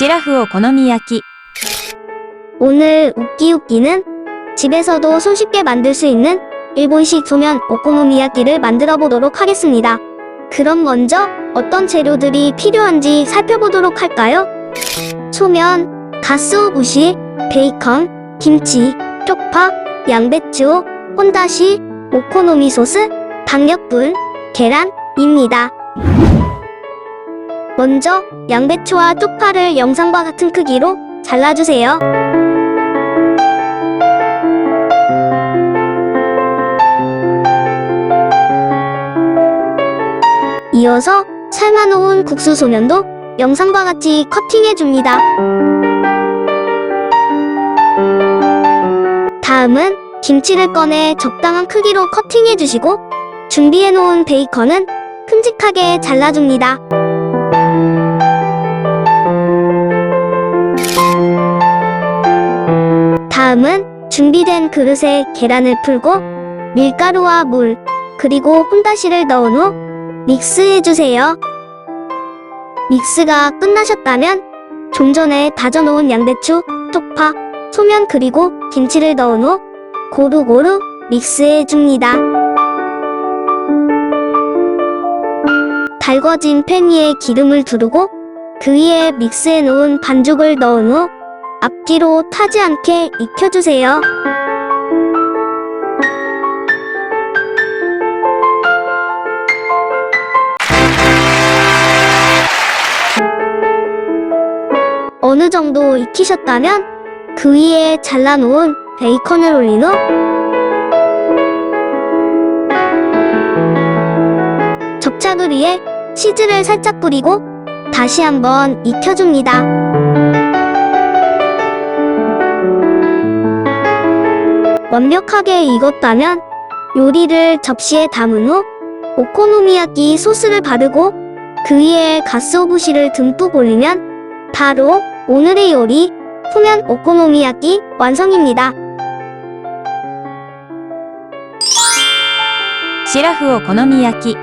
시라프 오코노미야끼 오늘 우끼우끼는 집에서도 손쉽게 만들 수 있는 일본식 소면 오코노미야끼를 만들어 보도록 하겠습니다. 그럼 먼저 어떤 재료들이 필요한지 살펴보도록 할까요? 소면, 가스오부시, 베이컨, 김치, 쪽파, 양배추, 혼다시, 오코노미 소스, 박력분, 계란입니다. 먼저 양배추와 쪽파를 영상과 같은 크기로 잘라주세요. 이어서 삶아놓은 국수 소면도 영상과 같이 커팅해줍니다. 다음은 김치를 꺼내 적당한 크기로 커팅해주시고 준비해놓은 베이컨은 큼직하게 잘라줍니다. 다음은 준비된 그릇에 계란을 풀고 밀가루와 물, 그리고 혼다시를 넣은 후 믹스해주세요. 믹스가 끝나셨다면 좀 전에 다져놓은 양배추, 쪽파, 소면 그리고 김치를 넣은 후 고루고루 믹스해줍니다. 달궈진 팬 위에 기름을 두르고 그 위에 믹스해놓은 반죽을 넣은 후 앞뒤로 타지 않게 익혀주세요. 어느 정도 익히셨다면 그 위에 잘라놓은 베이컨을 올린 후 접착을 위해 치즈를 살짝 뿌리고 다시 한번 익혀줍니다. 완벽하게 익었다면 요리를 접시에 담은 후 오코노미야끼 소스를 바르고 그 위에 가스오부시를 듬뿍 올리면 바로 오늘의 요리 소면 오코노미야끼 완성입니다. シラフお好み焼き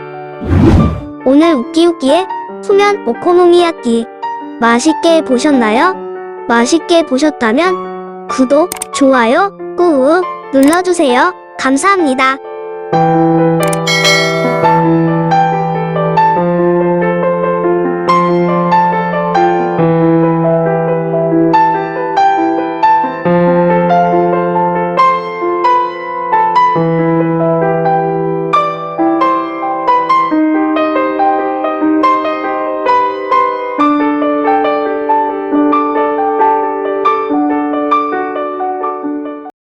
오늘 웃기웃기의 소면 오코노미야끼 맛있게 보셨나요? 맛있게 보셨다면 구독, 좋아요 꾹 눌러주세요. 감사합니다.